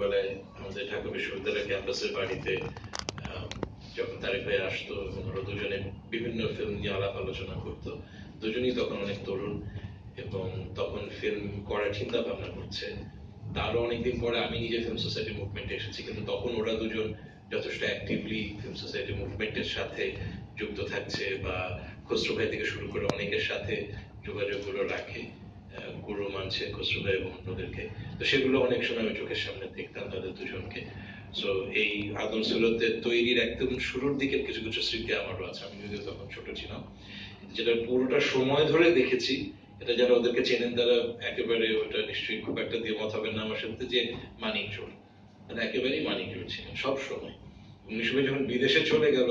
ছোটবেলায় আমাদের ঢাকা বিশ্ববিদ্যালয় ক্যাম্পাসের বাড়িতে যখন তারেক ভাই আসতো এবং ওরা দুজনে বিভিন্ন ফিল্ম নিয়ে আলাপ আলোচনা করতো, দুজনেই তখন অনেক তরুণ এবং তখন ফিল্ম করার চিন্তা ভাবনা করছে। তারও অনেকদিন পরে আমি নিজে ফিল্ম সোসাইটি মুভমেন্টে এসেছি, কিন্তু তখন ওরা দুজন যথেষ্ট অ্যাক্টিভলি ফিল্ম সোসাইটি মুভমেন্টের সাথে যুক্ত থাকছে বা খসরু ভাই থেকে শুরু করে অনেকের সাথে যোগাযোগগুলো রাখে। গুরু মানছে খসরু ভাই এবং অন্যদেরকে তো সেগুলো অনেক সময় আমি চোখের সামনে দেখতাম তাদের দুজনকে। সো এই আদম সুরতের তৈরির একদম শুরুর দিকের কিছু কিছু স্মৃতি আমারও আছে। আমি যদিও তখন ছোট ছিলাম। যেটা পুরোটা সময় ধরে দেখেছি, এটা যারা ওদেরকে চেনেন তারা একেবারে ওটা নিশ্চয়ই খুব একটা দ্বিমত হবে না আমার সাথে যে মানিক জোর তারা একেবারেই মানিক জোর ছিলেন, সব সময়। উনিশ যখন বিদেশে চলে গেল,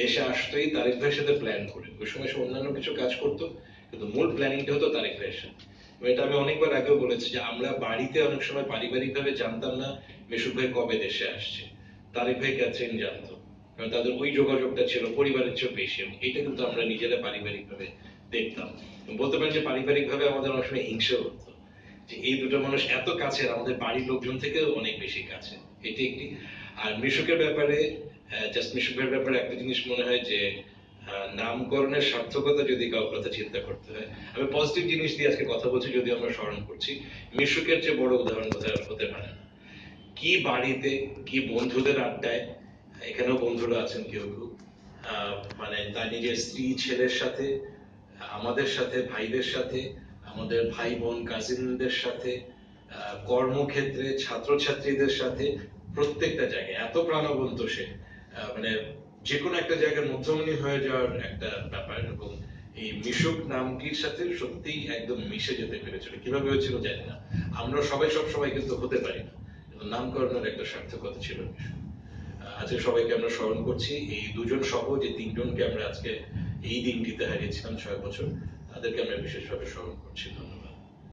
দেশে আসতেই তারেক ভাইয়ের সাথে প্ল্যান করে ওই সময় সে অন্যান্য কিছু কাজ করতো, কিন্তু মূল প্ল্যানিংটা হতো তারেক ভাইয়ের সাথে। এটা আমি অনেকবার আগেও বলেছি যে আমরা বাড়িতে অনেক সময় পারিবারিক ভাবে জানতাম না মেশুক ভাই কবে দেশে আসছে। তারেক ভাই ক্যাথরিন জানতো। কারণ তাদের ওই যোগাযোগটা ছিল, পরিবারের চেয়ে বেশি, এবং এটা কিন্তু আমরা নিজেরা পারিবারিক ভাবে দেখতাম বলতে পারেন যে পারিবারিক ভাবে আমাদের অনেক সময় হিংসা হতো, যে এই দুটো মানুষ এত কাছে আমাদের বাড়ির লোকজন থেকেও অনেক বেশি কাছে। এটি একটি আর মিশুকের ব্যাপারে জাস্ট মিশুকের ব্যাপারে একটা জিনিস মনে হয় যে নামকরণের সার্থকতা যদি কারোর কথা চিন্তা করতে হয়। আমি পজিটিভ জিনিস দিয়ে আজকে কথা বলছি যদি আমরা স্মরণ করছি। মিশুকের চেয়ে বড় উদাহরণ আর হতে পারে না। কি বাড়িতে, কি বন্ধুদের আড্ডায়, এখানেও বন্ধুরা আছেন কেউ কেউ মানে তার নিজের স্ত্রী, ছেলের সাথে, আমাদের সাথে, ভাইদের সাথে, আমাদের ভাই বোন কাজিনদের সাথে কর্মক্ষেত্রে, ছাত্রছাত্রীদের সাথে, প্রত্যেকটা জায়গায়। এত প্রাণবন্ত সে মানে যে কোনো একটা জায়গার মধ্যমণি হয়ে যাওয়ার একটা ব্যাপার এবং এই মিশুক নামটির সাথে সত্যিই একদম মিশে যেতে পেরেছিল। কীভাবে হয়েছিল জানি না। আমরা সবাই সব সময় কিন্তু হতে পারি না। নামকরণের একটা সার্থকতা ছিল আজকে সবাইকে আমরা স্মরণ করছি, এই দুজন সহ যে তিনজনকে আমরা আজকে এই দিনটিতে হারিয়েছিলাম ছয় বছর, তাদেরকে আমরা বিশেষভাবে স্মরণ করছি। ধন্যবাদ।